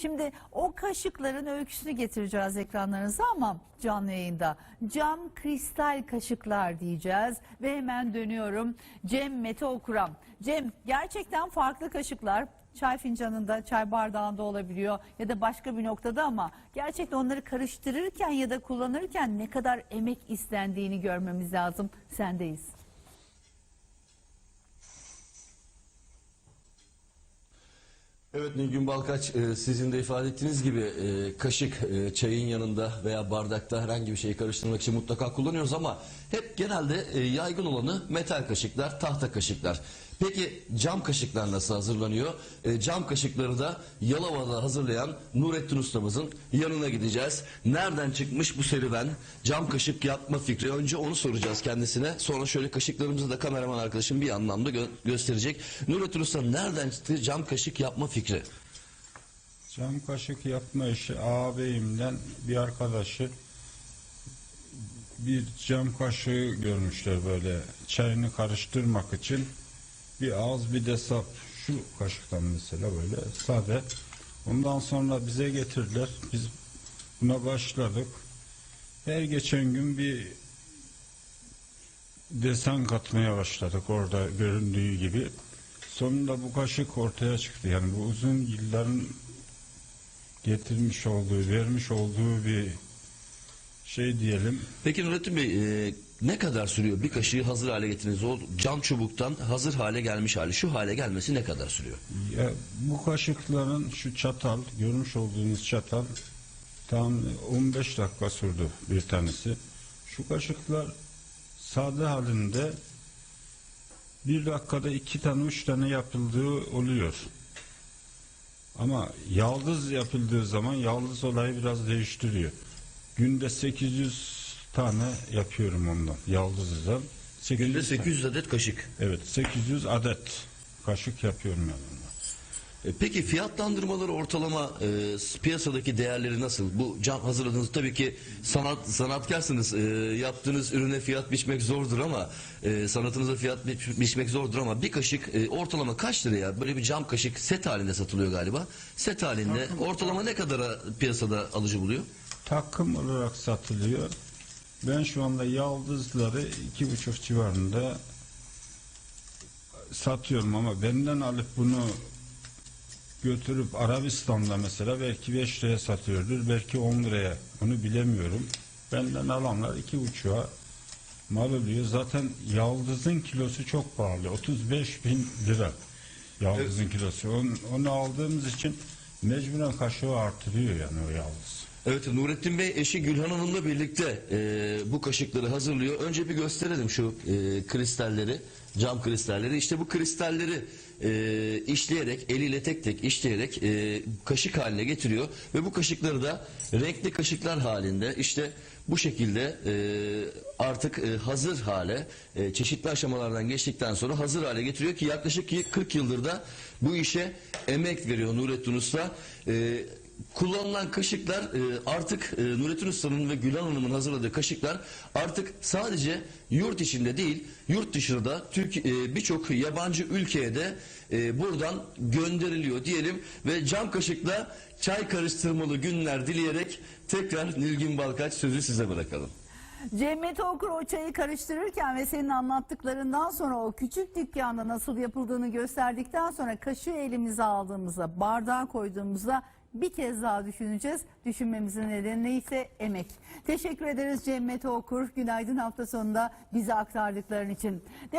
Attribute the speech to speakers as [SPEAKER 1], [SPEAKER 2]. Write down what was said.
[SPEAKER 1] Şimdi o kaşıkların öyküsünü getireceğiz ekranlarınıza ama canlı yayında. Cam kristal kaşıklar diyeceğiz ve hemen dönüyorum. Cem Mete Okuram. Cem gerçekten farklı kaşıklar. Çay fincanında, çay bardağında olabiliyor ya da başka bir noktada ama gerçekten onları karıştırırken ya da kullanırken ne kadar emek istendiğini görmemiz lazım. Sendeyiz.
[SPEAKER 2] Evet Nilgün Balkaç e, sizin de ifade ettiğiniz gibi e, kaşık e, çayın yanında veya bardakta herhangi bir şeyi karıştırmak için mutlaka kullanıyoruz ama hep genelde yaygın olanı metal kaşıklar, tahta kaşıklar. Peki cam kaşıklar nasıl hazırlanıyor? E, cam kaşıkları da Yalova'da hazırlayan Nurettin ustamızın yanına gideceğiz. Nereden çıkmış bu serüven? Cam kaşık yapma fikri. Önce onu soracağız kendisine. Sonra şöyle kaşıklarımızı da kameraman arkadaşım bir anlamda gö- gösterecek. Nurettin usta nereden çıktı cam kaşık yapma fikri?
[SPEAKER 3] Cam kaşık yapma işi ağabeyimden bir arkadaşı bir cam kaşığı görmüşler böyle çayını karıştırmak için bir ağız bir de sap. Şu kaşıktan mesela böyle sade. Ondan sonra bize getirdiler. Biz buna başladık. Her geçen gün bir desen katmaya başladık orada göründüğü gibi. Sonunda bu kaşık ortaya çıktı. Yani bu uzun yılların getirmiş olduğu, vermiş olduğu bir şey diyelim.
[SPEAKER 2] Peki Nurettin Bey e, ne kadar sürüyor bir kaşığı hazır hale getiriniz? O cam çubuktan hazır hale gelmiş hali şu hale gelmesi ne kadar sürüyor?
[SPEAKER 3] Ya, bu kaşıkların şu çatal, görmüş olduğunuz çatal tam 15 dakika sürdü bir tanesi. Şu kaşıklar sade halinde bir dakikada iki tane üç tane yapıldığı oluyor. Ama yaldız yapıldığı zaman yaldız olayı biraz değiştiriyor. Günde 800 tane yapıyorum ondan. Yaldızdan. 800
[SPEAKER 2] Günde
[SPEAKER 3] tane.
[SPEAKER 2] 800 adet kaşık.
[SPEAKER 3] Evet 800 adet kaşık yapıyorum yani. ondan.
[SPEAKER 2] E, Peki fiyatlandırmaları ortalama e, piyasadaki değerleri nasıl? Bu cam hazırladığınız tabii ki sanat sanatkarsınız. E, yaptığınız ürüne fiyat biçmek zordur ama e, sanatınıza fiyat biç- biçmek zordur ama bir kaşık e, ortalama kaç liraya? Böyle bir cam kaşık set halinde satılıyor galiba. Set halinde ortalama ne kadara piyasada alıcı buluyor?
[SPEAKER 3] Takım olarak satılıyor. Ben şu anda yaldızları iki buçuk civarında satıyorum ama benden alıp bunu götürüp Arabistan'da mesela belki 5 liraya satıyordur, belki 10 liraya. Onu bilemiyorum. Benden alanlar iki buçuğa mal oluyor. Zaten yaldızın kilosu çok pahalı. 35 bin lira yaldızın kilosu. Onu, onu aldığımız için mecburen kaşığı artırıyor yani o yaldız.
[SPEAKER 2] Evet Nurettin Bey eşi Gülhan Hanım'la birlikte e, bu kaşıkları hazırlıyor. Önce bir gösterelim şu e, kristalleri, cam kristalleri. İşte bu kristalleri e, işleyerek, eliyle tek tek işleyerek e, kaşık haline getiriyor. Ve bu kaşıkları da renkli kaşıklar halinde işte bu şekilde e, artık e, hazır hale e, çeşitli aşamalardan geçtikten sonra hazır hale getiriyor ki yaklaşık 40 yıldır da bu işe emek veriyor Nurettin Usta. E, kullanılan kaşıklar e, artık e, Nurettin Usta'nın ve Gülan Hanım'ın hazırladığı kaşıklar artık sadece yurt içinde değil yurt dışında da e, birçok yabancı ülkeye de buradan gönderiliyor diyelim ve cam kaşıkla çay karıştırmalı günler dileyerek tekrar Nilgün Balkaç sözü size bırakalım.
[SPEAKER 1] Cemmet Okur o çayı karıştırırken ve senin anlattıklarından sonra o küçük dükkanda nasıl yapıldığını gösterdikten sonra kaşığı elimize aldığımızda bardağa koyduğumuzda bir kez daha düşüneceğiz. Düşünmemizin nedeni neyse emek. Teşekkür ederiz Cemmet Okur. Günaydın hafta sonunda bize aktardıkların için.